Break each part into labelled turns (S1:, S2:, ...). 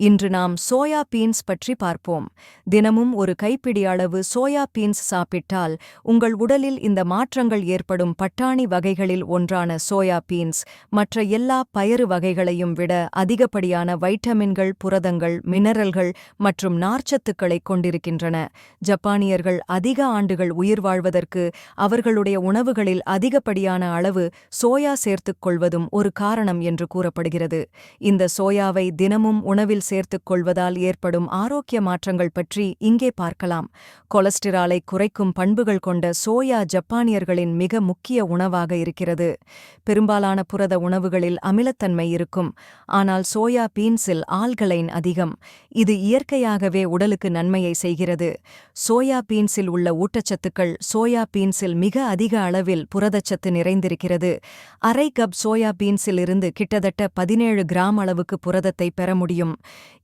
S1: இன்று நாம் soya beans பற்றி பார்ப்போம். தினமும் ஒரு கைப்பிடி அளவு சோயா பீன்ஸ் சாப்பிட்டால் உங்கள் உடலில் இந்த மாற்றங்கள் ஏற்படும் பட்டாணி வகைகளில் ஒன்றான சோயா பீன்ஸ் மற்ற எல்லா பயறு வகைகளையும் விட அதிகப்படியான வைட்டமின்கள் புரதங்கள் மினரல்கள் மற்றும் நார்ச்சத்துக்களைக் கொண்டிருக்கின்றன. ஜப்பானியர்கள் அதிக ஆண்டுகள் உயிர் வாழ்வதற்கு அவர்களுடைய உணவுகளில் அதிகப்படியான அளவு சோயா சேர்த்துக் கொள்வதும் ஒரு காரணம் என்று கூறப்படுகிறது. இந்த சோயாவை தினமும் உணவில் சேர்த்துக் கொள்வதால் ஏற்படும் ஆரோக்கிய மாற்றங்கள் பற்றி இங்கே பார்க்கலாம். கொலஸ்டிராலை குறைக்கும் பண்புகள் கொண்ட சோயா ஜப்பானியர்களின் மிக முக்கிய உணவாக இருக்கிறது. பெரும்பாலான புரத உணவுகளில் அமிலத்தன்மை இருக்கும். ஆனால் சோயா பீன்ஸில் ஆல்கலைன் அதிகம். இது இயற்கையாகவே உடலுக்கு நன்மையை செய்கிறது. சோயா பீன்ஸில் உள்ள ஊட்டச்சத்துக்கள் சோயா பீன்ஸில் மிக அதிக அளவில் புரதச்சத்து நிறைந்திருக்கிறது. அரை கப் சோயா பீன்ஸில் இருந்து கிட்டத்தட்ட பதினேழு கிராம் அளவுக்கு புரதத்தை பெற முடியும்.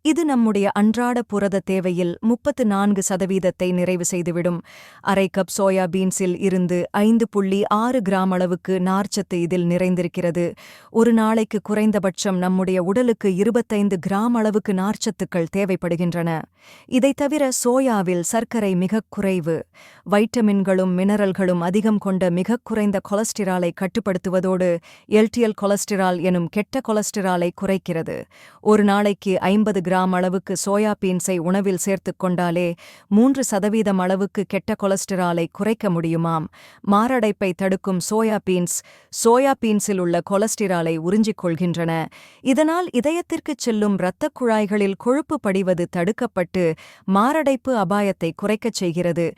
S1: இது நம்முடைய அன்றாட புரத தேவையில் முப்பத்து நான்கு சதவீதத்தை நிறைவு செய்துவிடும். அரை கப் சோயா பீன்ஸில் இருந்து ஐந்து புள்ளி ஆறு கிராம் அளவுக்கு நார்ச்சத்து இதில் நிறைந்திருக்கிறது. ஒரு நாளைக்கு குறைந்தபட்சம் நம்முடைய உடலுக்கு இருபத்தைந்து கிராம் அளவுக்கு நார்ச்சத்துக்கள் தேவைப்படுகின்றன. இதைத் தவிர சோயாவில் சர்க்கரை மிகக் குறைவு. வைட்டமின்களும் மினரல்களும் அதிகம் கொண்ட மிகக் குறைந்த கொலஸ்டிராலை கட்டுப்படுத்துவதோடு எல்டிஎல் கொலஸ்டிரால் எனும் கெட்ட கொலஸ்டிராலை குறைக்கிறது. ஒரு நாளைக்கு ஐம்பது கிராம் அளவுக்கு சோயா பீன்ஸை உணவில் சேர்த்துக் கொண்டாலே மூன்று சதவீதம் அளவுக்கு கெட்ட கொலஸ்டிராலை குறைக்க முடியுமாம். மாரடைப்பை தடுக்கும் சோயா பீன்ஸ் சோயா பீன்ஸில் உள்ள கொலஸ்டிராலை உறிஞ்சிக் கொள்கின்றன. இதனால் இதயத்திற்குச் செல்லும் இரத்தக் குழாய்களில் கொழுப்பு படிவது தடுக்கப்பட்டு மாரடைப்பு அபாயத்தை குறைக்கச் செய்கிறது.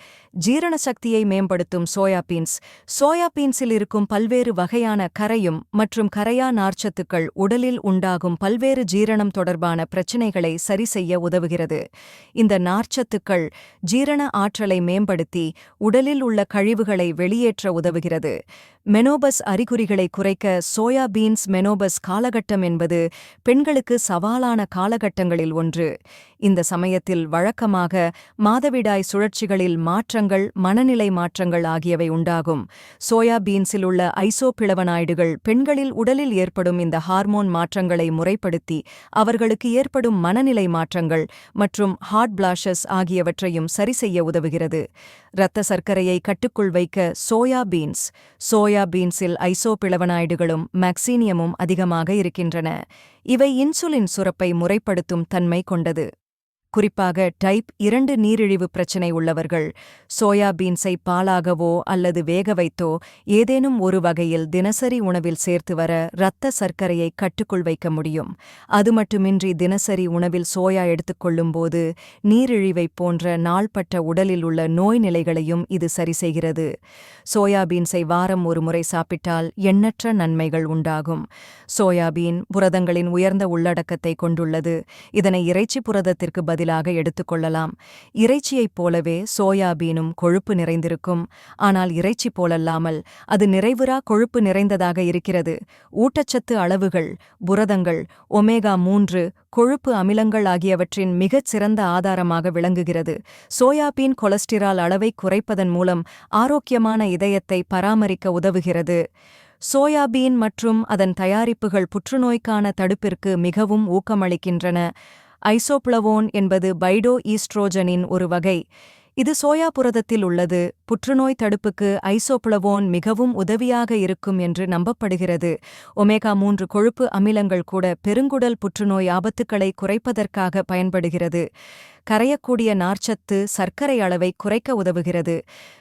S1: ஜீரண சக்தியை மேம்படுத்தும் சோயா பீன்ஸ் சோயா பீன்ஸில் இருக்கும் பல்வேறு வகையான கரையும் மற்றும் கரையா நார்ச்சத்துக்கள் உடலில் உண்டாகும் பல்வேறு ஜீரணம் தொடர்பான பிரச்சினைகளை சரி செய்ய உதவுகிறது. இந்த நார்ச்சத்துக்கள் ஜீரண ஆற்றலை மேம்படுத்தி உடலில் உள்ள கழிவுகளை வெளியேற்ற உதவுகிறது. மெனோபஸ் அறிகுறிகளை குறைக்க சோயா பீன்ஸ் மெனோபஸ் காலகட்டம் என்பது பெண்களுக்கு சவாலான காலகட்டங்களில் ஒன்று. இந்த சமயத்தில் வழக்கமாக மாதவிடாய் சுழற்சிகளில் மாற்றங்கள் மனநிலை மாற்றங்கள் ஆகியவை உண்டாகும். சோயா பீன்ஸில் உள்ள ஐசோபிளவனாய்டுகள் பெண்களில் உடலில் ஏற்படும் இந்த ஹார்மோன் மாற்றங்களை முறைப்படுத்தி அவர்களுக்கு ஏற்படும் மனநிலை மாற்றங்கள் மற்றும் ஹார்ட் பிளாஷஸ் ஆகியவற்றையும் சரிசெய்ய உதவுகிறது. இரத்த சர்க்கரையை கட்டுக்குள் வைக்க சோயா பீன்ஸ். சோயா பீன்ஸில் ஐசோபிளவனாய்டுகளும் மேக்சீனியமும் அதிகமாக இருக்கின்றன. இவை இன்சுலின் சுரப்பை முறைப்படுத்தும் தன்மை கொண்டது. குறிப்பாக டைப் இரண்டு நீரிழிவு பிரச்சினை உள்ளவர்கள் சோயா பீன்ஸை பாலாகவோ அல்லது வேக வைத்தோ ஏதேனும் ஒரு வகையில் தினசரி உணவில் சேர்த்து வர இரத்த சர்க்கரையை கட்டுக்குள் வைக்க முடியும். அது மட்டுமின்றி தினசரி உணவில் சோயா எடுத்துக்கொள்ளும்போது நீரிழிவைப் போன்ற நாள்பட்ட உடலில் உள்ள நோய் நிலைகளையும் இது சரி செய்கிறது. சோயா பீன்ஸை வாரம் ஒரு முறை சாப்பிட்டால் எண்ணற்ற நன்மைகள் உண்டாகும். சோயாபீன் புரதங்களின் உயர்ந்த உள்ளடக்கத்தை கொண்டுள்ளது. இதனை இறைச்சி புரதத்திற்கு பதிலாக எடுத்துக்கொள்ளலாம் இறைச்சியைப் போலவே சோயாபீனும் கொழுப்பு நிறைந்திருக்கும். ஆனால் இறைச்சி போலல்லாமல் அது நிறைவுறா கொழுப்பு நிறைந்ததாக இருக்கிறது. ஊட்டச்சத்து அளவுகள் புரதங்கள் ஒமேகா மூன்று கொழுப்பு அமிலங்கள் ஆகியவற்றின் மிகச் சிறந்த ஆதாரமாக விளங்குகிறது. சோயாபீன் கொலஸ்டிரால் அளவை குறைப்பதன் மூலம் ஆரோக்கியமான இதயத்தை பராமரிக்க உதவுகிறது. சோயாபீன் மற்றும் அதன் தயாரிப்புகள் புற்றுநோய்க்கான தடுப்பிற்கு மிகவும் ஊக்கமளிக்கின்றன. ஐசோப்ளவோன் என்பது பைடோ ஈஸ்ட்ரோஜனின் ஒரு வகை. இது சோயா புரதத்தில் உள்ளது. புற்றுநோய் தடுப்புக்கு ஐசோப்ளவோன் மிகவும் உதவியாக இருக்கும் என்று நம்பப்படுகிறது. ஒமேகா மூன்று கொழுப்பு அமிலங்கள் கூட பெருங்குடல் புற்றுநோய் ஆபத்துக்களை குறைப்பதற்காக பயன்படுகிறது. கரையக்கூடிய நார்ச்சத்து சர்க்கரை அளவை குறைக்க உதவுகிறது.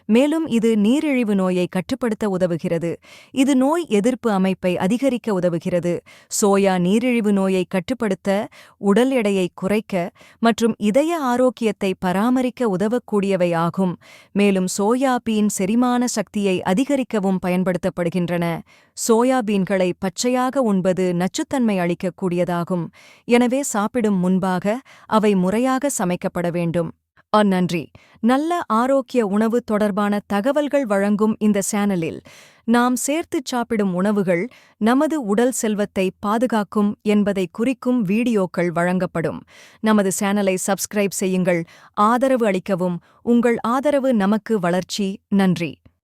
S1: மேலும் இது நீரிழிவு நோயை கட்டுப்படுத்த உதவுகிறது. இது நோய் எதிர்ப்பு அமைப்பை அதிகரிக்க உதவுகிறது. சோயா நீரிழிவு நோயை கட்டுப்படுத்த உடல் எடையை குறைக்க மற்றும் இதய ஆரோக்கியத்தை பராமரிக்க உதவக்கூடியவை ஆகும். மேலும் சோயாபீன் செரிமான சக்தியை அதிகரிக்கவும் பயன்படுத்தப்படுகின்றன. சோயாபீன்களை பச்சையாக உண்பது நச்சுத்தன்மை அளிக்கக்கூடியதாகும். எனவே சாப்பிடும் முன்பாக அவை முறையாக சமைக்கப்பட வேண்டும். நன்றி. நல்ல ஆரோக்கிய உணவு தொடர்பான தகவல்கள் வழங்கும் இந்த சேனலில் நாம் சேர்த்துச் சாப்பிடும் உணவுகள் நமது உடல் செல்வத்தை பாதுகாக்கும் என்பதை குறிக்கும் வீடியோக்கள் வழங்கப்படும். நமது சேனலை சப்ஸ்கிரைப் செய்யுங்கள். ஆதரவு அளிக்கவும் உங்கள் ஆதரவு நமக்கு வளர்ச்சி. நன்றி.